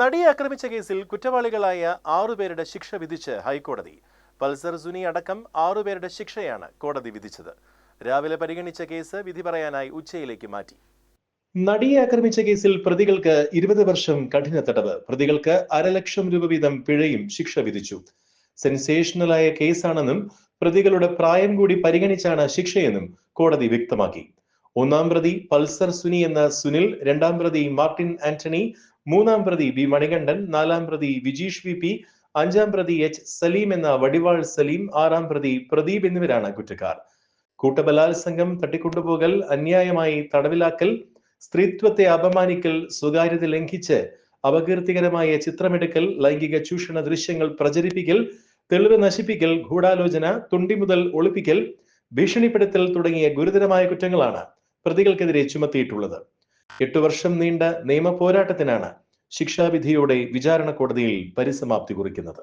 നടിയെ ആക്രമിച്ച കേസിൽ കുറ്റവാളികളായ ആറുപേരുടെ ശിക്ഷ വിധിച്ച് ഹൈക്കോടതി. പൾസർ സുനി അടക്കം ആറുപേരുടെ ശിക്ഷയാണ് കോടതി വിധിച്ചത്. രാവിലെ പരിഗണിച്ച കേസ് വിധി പറയാനായി ഉച്ചയിലേക്ക് മാറ്റി. നടിയെ ആക്രമിച്ച കേസിൽ പ്രതികൾക്ക് ഇരുപത് വർഷം കഠിന തടവ്. പ്രതികൾക്ക് അരലക്ഷം രൂപ വീതം പിഴയും ശിക്ഷ വിധിച്ചു. സെൻസേഷണലായ കേസാണെന്നും പ്രതികളുടെ പ്രായം കൂടി പരിഗണിച്ചാണ് ശിക്ഷയെന്നും കോടതി വ്യക്തമാക്കി. ഒന്നാം പ്രതി പൾസർ സുനി എന്ന സുനിൽ രണ്ടാം പ്രതി മാർട്ടിൻ ആന്റണി മൂന്നാം പ്രതി ബി മണികണ്ഠൻ നാലാം പ്രതി വിജീഷ് വി പി അഞ്ചാം പ്രതി എച്ച് സലീം എന്ന വടിവാൾ സലീം ആറാം പ്രതി പ്രദീപ് എന്നിവരാണ് കുറ്റക്കാർ. കൂട്ടബലാത്സംഗം തട്ടിക്കൊണ്ടുപോകൽ അന്യായമായി തടവിലാക്കൽ സ്ത്രീത്വത്തെ അപമാനിക്കൽ സ്വകാര്യത ലംഘിച്ച് അപകീർത്തികരമായ ചിത്രമെടുക്കൽ ലൈംഗിക ചൂഷണ ദൃശ്യങ്ങൾ പ്രചരിപ്പിക്കൽ തെളിവ് നശിപ്പിക്കൽ ഗൂഢാലോചന തുണ്ടി മുതൽ ഒളിപ്പിക്കൽ ഭീഷണിപ്പെടുത്തൽ തുടങ്ങിയ ഗുരുതരമായ കുറ്റങ്ങളാണ് പ്രതികൾക്കെതിരെ ചുമത്തിയിട്ടുള്ളത്. എട്ടു വർഷം നീണ്ട നിയമ പോരാട്ടത്തിനാണ് ശിക്ഷാവിധിയോടെ വിചാരണ കോടതിയിൽ പരിസമാപ്തി കുറിക്കുന്നത്